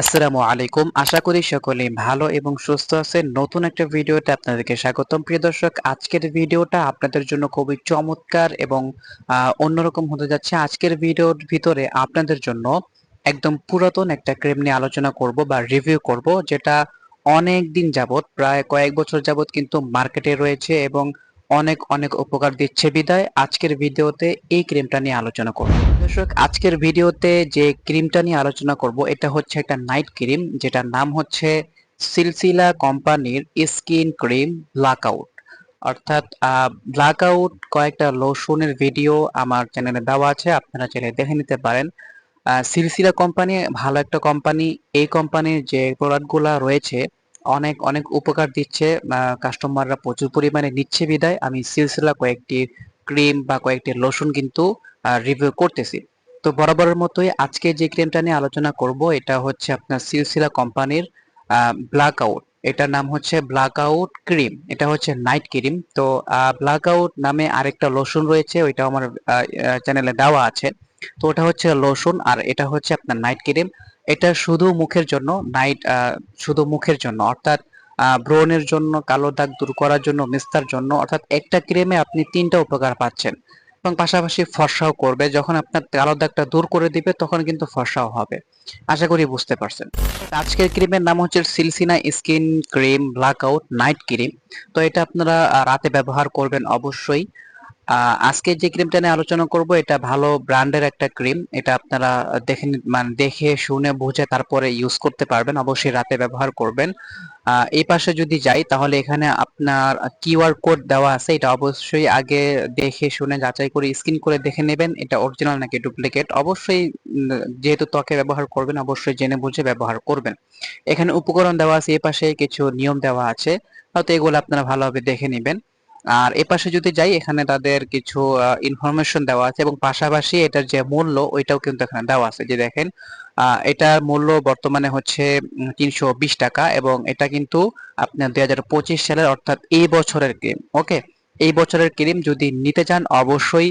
আসসালামু আলাইকুম। আশা করি সকলে ভালো এবং সুস্থ আছেন। নতুন একটা ভিডিওতে আপনাদেরকে স্বাগতম। প্রিয় দর্শক, আজকের ভিডিওটা আপনাদের জন্য খুবই চমৎকার এবং অন্যরকম হতে যাচ্ছে। আজকের ভিডিওর ভিতরে আপনাদের জন্য একদম পুরাতন একটা ক্রিম নিয়ে আলোচনা করব বা রিভিউ করব, যেটা অনেক দিন যাবত প্রায় কয়েক বছর যাবত কিন্তু মার্কেটে রয়েছে এবং অনেক অনেক উপকার দিচ্ছে বিদায়। আজকের ভিডিওতে এই ক্রিমটা নিয়ে আলোচনা করব। দর্শক, আজকের ভিডিওতে যে ক্রিমটা নিয়ে আলোচনা করব, এটা হচ্ছে একটা নাইট ক্রিম, যেটার নাম হচ্ছে সিলসিলা কোম্পানির স্কিন ক্রিম ব্ল্যাকআউট। অর্থাৎ ব্ল্যাকআউট কয়েকটা লোশনের ভিডিও আমার চ্যানেলে দেওয়া আছে, আপনারা চাইলে দেখে নিতে পারেন। সিলসিলা কোম্পানি ভালো একটা কোম্পানি। এই কোম্পানির যে প্রোডাক্টগুলো রয়েছে অনেক অনেক উপকার দিচ্ছে কাস্টমাররা প্রচুর পরিমাণে নিচ্ছে বিদায়। আমি সিলসিলা কয়েকটি ক্রিম বা কয়েকটি লোশন কিন্তু রিভিউ করতেছি। তো বরাবরের মতোই আজকে যে ক্রিমটা নিয়ে আলোচনা করব, এটা হচ্ছে আপনার সিলসিলা কোম্পানির ব্ল্যাক আউট এটার নাম হচ্ছে ব্ল্যাক আউট ক্রিম এটা হচ্ছে নাইট ক্রিম তো ব্ল্যাক আউট নামে আরেকটা লোশন রয়েছে ওইটা আমার চ্যানেলে দেওয়া আছে। তো ওটা হচ্ছে লোশন আর এটা হচ্ছে আপনার নাইট ক্রিম এটা শুধু মুখের জন্য নাইট শুধু মুখের জন্য, অর্থাৎ ব্রণের জন্য, কালো দাগ দূর করার জন্য মিস্তার জন্য, অর্থাৎ একটা ক্রিমে আপনি তিনটা উপকার পাচ্ছেন। এবং পাশাপাশি ফর্সাও করবে, যখন আপনার কালো দাগটা দূর করে দিবে, তখন কিন্তু ফর্সাও হবে। আশা করি বুঝতে পারছেন। আজকের ক্রিমের নাম হচ্ছে Silsila skin cream black out night cream. তো এটা আপনারা রাতে ব্যবহার করবেন অবশ্যই। আজকে যে ক্রিমটা নিয়ে আলোচনা করব, এটা ভালো ব্র্যান্ডের একটা ক্রিম এটা আপনারা দেখে মানে দেখে, শুনে, বুঝে তারপরে ইউজ করতে পারবেন। অবশ্যই রাতে ব্যবহার করবেন। এই পাশে যদি যাই, তাহলে এখানে আপনার কিউআর কোড দেওয়া আছে। এটা অবশ্যই আগে দেখে, শুনে, যাচাই করে স্ক্যান করে দেখে নেবেন। এটা অরিজিনাল নাকি ডুপ্লিকেট অবশ্যই যেহেতু ত্বকে ব্যবহার করবেন, অবশ্যই জেনে বুঝে ব্যবহার করবেন। এখানে উপকরণ দেওয়া আছে, এই পাশে কিছু নিয়ম দেওয়া আছে। হয়তো এগুলো আপনারা ভালোভাবে দেখে নেবেন। আর এ পাশে যদি যাই, এখানে তাদের কিছু ইনফরমেশন দেওয়া আছে এবং পাশাপাশি এটার যে মূল্য, ওইটাও কিন্তু এখানে দেওয়া আছে। যে দেখেন এটার মূল্য বর্তমানে হচ্ছে তিনশো বিশ টাকা এবং এটা কিন্তু আপনার দুই হাজার পঁচিশ সালের অর্থাৎ এই বছরের ক্রিম, ওকে? এই বছরের ক্রিম যদি নিতে চান, অবশ্যই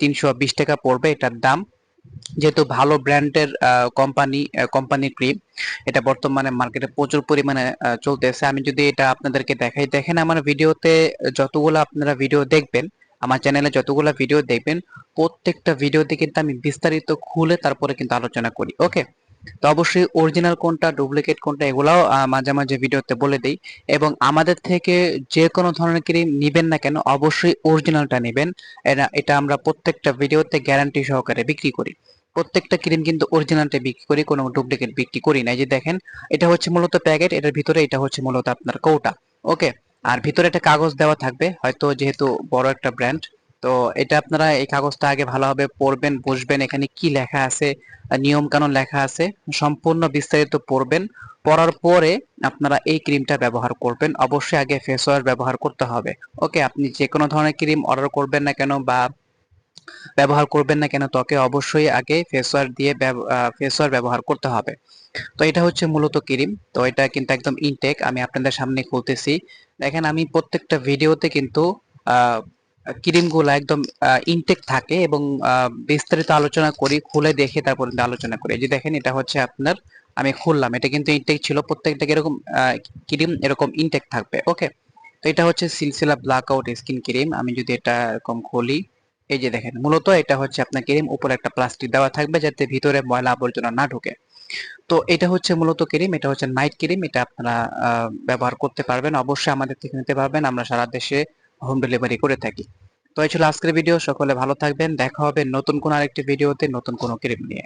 তিনশো বিশ টাকা পড়বে এটার দাম। যেহেতু ভালো ব্র্যান্ডের কোম্পানি কোম্পানি ক্রিম এটা বর্তমানে মার্কেটে প্রচুর পরিমাণে চলতেছে। আমি যদি এটা আপনাদেরকে দেখাই, দেখেন আমার ভিডিওতে যতগুলো আপনারা ভিডিও দেখবেন, আমার চ্যানেলে যতগুলো ভিডিও দেখবেন, প্রত্যেকটা ভিডিওতে কিন্তু আমি বিস্তারিত খুলে তারপরে কিন্তু আলোচনা করি ওকে তো অবশ্যই অরিজিনাল কোনটা ডুপ্লিকেট কোনটা, এগুলাও মাঝে মাঝে ভিডিওতে বলে দিই। এবং আমাদের থেকে যে কোনো ধরনের ক্রিম নিবেন না কেন, অবশ্যই অরিজিনালটা নেবেন। এটা আমরা প্রত্যেকটা ভিডিওতে গ্যারান্টি সহকারে বিক্রি করি। প্রত্যেকটা ক্রিম কিন্তু অরিজিনালটা বিক্রি করি, কোনো ডুপ্লিকেট বিক্রি করি না। যে দেখেন, এটা হচ্ছে মূলত প্যাকেট, এটার ভিতরে এটা হচ্ছে মূলত আপনার কৌটা। ওকে? আর ভিতরে একটা কাগজ দেওয়া থাকবে, হয়তো যেহেতু বড় একটা ব্র্যান্ড তো এটা আপনারা এই কাগজটা আগে ভালোভাবে পড়বেন, বুঝবেন এখানে কি লেখা আছে নিয়ম কানুন লেখা আছে, সম্পূর্ণ বিস্তারিত পড়বেন। পড়ার পরে আপনারা এই ক্রিমটা ব্যবহার করবেন। অবশ্যই আগে ফেস ওয়াশ ব্যবহার করতে হবে। ওকে, আপনি যে কোনো ধরনের ক্রিম অর্ডার করবেন না কেন বা ব্যবহার করবেন না কেন, ত্বকে অবশ্যই আগে ফেস ওয়াশ দিয়ে ফেস ওয়াশ ব্যবহার করতে হবে। তো এটা হচ্ছে মূলত ক্রিম। তো এটা কিন্তু একদম ইনটেক আমি আপনাদের সামনে খুলতেছি। দেখেন, আমি প্রত্যেকটা ভিডিওতে কিন্তু ক্রিমগুলো একদম ইনটেক থাকে এবং বিস্তারিত আলোচনা করি, খুলে দেখে তারপর আলোচনা করি। যে দেখেন, এটা হচ্ছে আপনার, আমি খুললাম, এটা কিন্তু ইনটেক ছিল, প্রত্যেকটা এরকম ক্রিম এরকম ইনটেক থাকবে ওকে তো এটা হচ্ছে সিলসিলা ব্ল্যাক আউট স্কিন ক্রিম আমি যদি এটা এরকম খুলি, এই যে দেখেন, মূলত এটা হচ্ছে আপনার ক্রিম উপরে একটা প্লাস্টিক দেওয়া থাকবে যাতে ভিতরে ময়লা আবর্জনা না ঢোকে। তো এটা হচ্ছে মূলত ক্রিম এটা হচ্ছে নাইট ক্রিম এটা আপনারা ব্যবহার করতে পারবেন, অবশ্যই আমাদের থেকে নিতে পারবেন, আমরা সারা দেশে হোম ডেলিভারি করে থাকি। তো এই ছিল আজকের ভিডিও। সকলে ভালো থাকবেন। দেখা হবে নতুন কোন আরেকটি ভিডিওতে, নতুন কোনো ক্রিম নিয়ে।